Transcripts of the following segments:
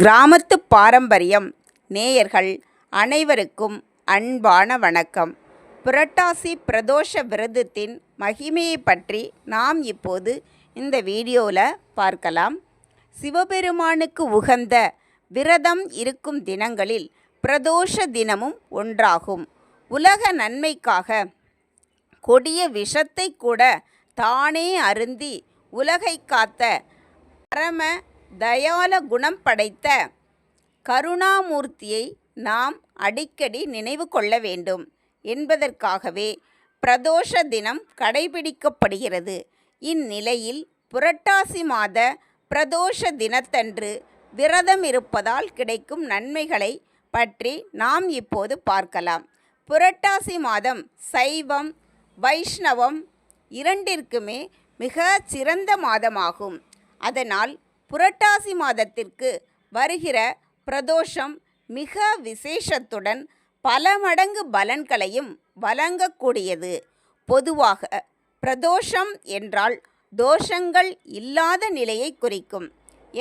கிராமத்து பாரம்பரியம். நேயர்கள் அனைவருக்கும் அன்பான வணக்கம். புரட்டாசி பிரதோஷ விரதத்தின் மகிமையை பற்றி நாம் இப்போது இந்த வீடியோவில் பார்க்கலாம். சிவபெருமானுக்கு உகந்த விரதம் இருக்கும் தினங்களில் பிரதோஷ தினமும் ஒன்றாகும். உலக நன்மைக்காக கொடிய விஷத்தை கூட தானே அருந்தி உலகை காத்த பரம தயால குணம் படைத்த கருணாமூர்த்தியை நாம் அடிக்கடி நினைவு கொள்ள வேண்டும். என்பதற்காகவே பிரதோஷ தினம் கடைபிடிக்கப்படுகிறது. இந்நிலையில் புரட்டாசி மாத பிரதோஷ தினத்தன்று விரதம் இருப்பதால் கிடைக்கும் நன்மைகளை பற்றி நாம் இப்போது பார்க்கலாம். புரட்டாசி மாதம் சைவம் வைஷ்ணவம் இரண்டிற்குமே மிக சிறந்த மாதமாகும். அதனால் புரட்டாசி மாதத்திற்கு வருகிற பிரதோஷம் மிக விசேஷத்துடன் பல மடங்கு பலன்களையும் வழங்கக்கூடியது. பொதுவாக பிரதோஷம் என்றால் தோஷங்கள் இல்லாத நிலையை குறிக்கும்.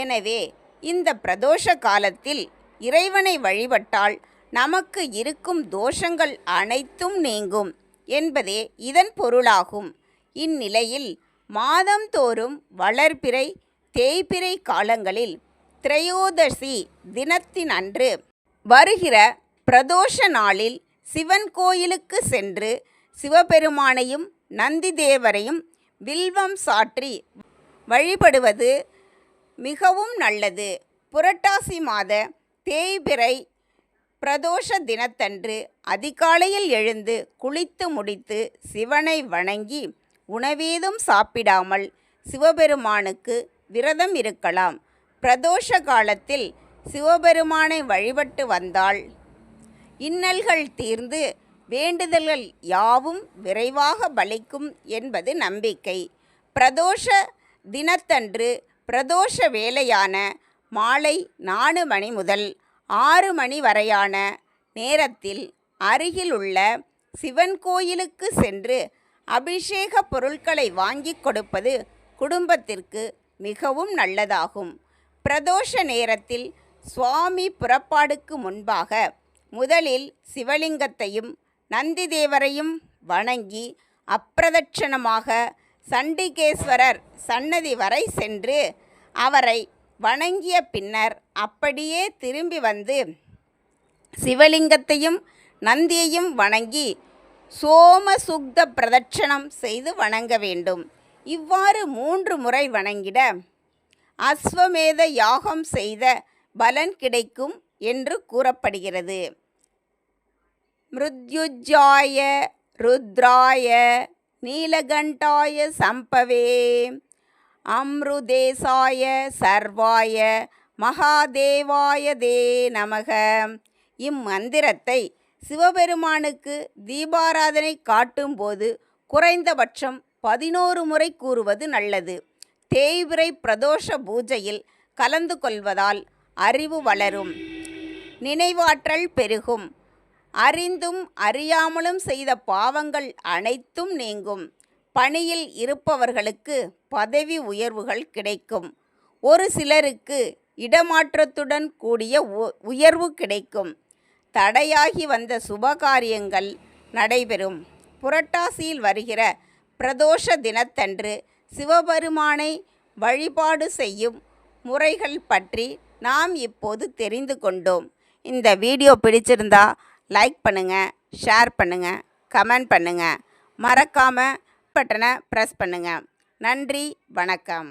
எனவே இந்த பிரதோஷ காலத்தில் இறைவனை வழிபட்டால் நமக்கு இருக்கும் தோஷங்கள் அனைத்தும் நீங்கும் என்பதே இதன் பொருளாகும். இந்நிலையில் மாதந்தோறும் வளர்பிறை தேய்பிறை காலங்களில் திரையோதசி தினத்தின் அன்று வருகிற பிரதோஷ நாளில் சிவன் கோயிலுக்கு சென்று சிவபெருமானையும் நந்திதேவரையும் வில்வம் சாற்றி வழிபடுவது மிகவும் நல்லது. புரட்டாசி மாத தேய்பிறை பிரதோஷ தினத்தன்று அதிகாலையில் எழுந்து குளித்து முடித்து சிவனை வணங்கி உணவேதும் சாப்பிடாமல் சிவபெருமானுக்கு விரதம் இருக்கலாம். பிரதோஷ காலத்தில் சிவபெருமானை வழிபட்டு வந்தால் இன்னல்கள் தீர்ந்து வேண்டுதல்கள் யாவும் விரைவாக பலிக்கும் என்பது நம்பிக்கை. பிரதோஷ தினத்தன்று பிரதோஷ வேலையான மாலை நாலு மணி முதல் ஆறு மணி வரையான நேரத்தில் அருகில் உள்ள சிவன் கோயிலுக்கு சென்று அபிஷேக பொருட்களை வாங்கி கொடுப்பது குடும்பத்திற்கு மிகவும் நல்லதாகும். பிரதோஷ நேரத்தில் சுவாமி புறப்பாடுக்கு முன்பாக முதலில் சிவலிங்கத்தையும் நந்திதேவரையும் வணங்கி அப்பிரதட்சணமாக சண்டிகேஸ்வரர் சன்னதி வரை சென்று அவரை வணங்கிய பின்னர் அப்படியே திரும்பி வந்து சிவலிங்கத்தையும் நந்தியையும் வணங்கி சோமசுக்த பிரதட்சணம் செய்து வணங்க வேண்டும். இவ்வாறு மூன்று முறை வணங்கிட அஸ்வமேத யாகம் செய்த பலன் கிடைக்கும் என்று கூறப்படுகிறது. மிருத்யுஜாய ருத்ராய நீலகண்டாய சம்பவே அம்ருதேசாய சர்வாய மகாதேவாய தே நமக. இம்மந்திரத்தை சிவபெருமானுக்கு தீபாராதனை காட்டும்போது குறைந்தபட்சம் பதினோரு முறை கூறுவது நல்லது. தேய்விரை பிரதோஷ பூஜையில் கலந்து கொள்வதால் அறிவு வளரும். நினைவாற்றல் பெருகும். அறிந்தும் அறியாமலும் செய்த பாவங்கள் அனைத்தும் நீங்கும். பணியில் இருப்பவர்களுக்கு பதவி உயர்வுகள் கிடைக்கும். ஒரு சிலருக்கு இடமாற்றத்துடன் கூடிய உயர்வு கிடைக்கும். தடையாகி வந்த சுபகாரியங்கள் நடைபெறும். புரட்டாசியில் வருகிற பிரதோஷ தினத்தன்று சிவபெருமானை வழிபாடு செய்யும் முறைகள் பற்றி நாம் இப்போது தெரிந்து கொண்டோம். இந்த வீடியோ பிடிச்சிருந்தா லைக் பண்ணுங்கள் ஷேர் பண்ணுங்கள் கமெண்ட் பண்ணுங்கள் மறக்காமல் பட்டனை ப்ரெஸ் பண்ணுங்கள் நன்றி வணக்கம்.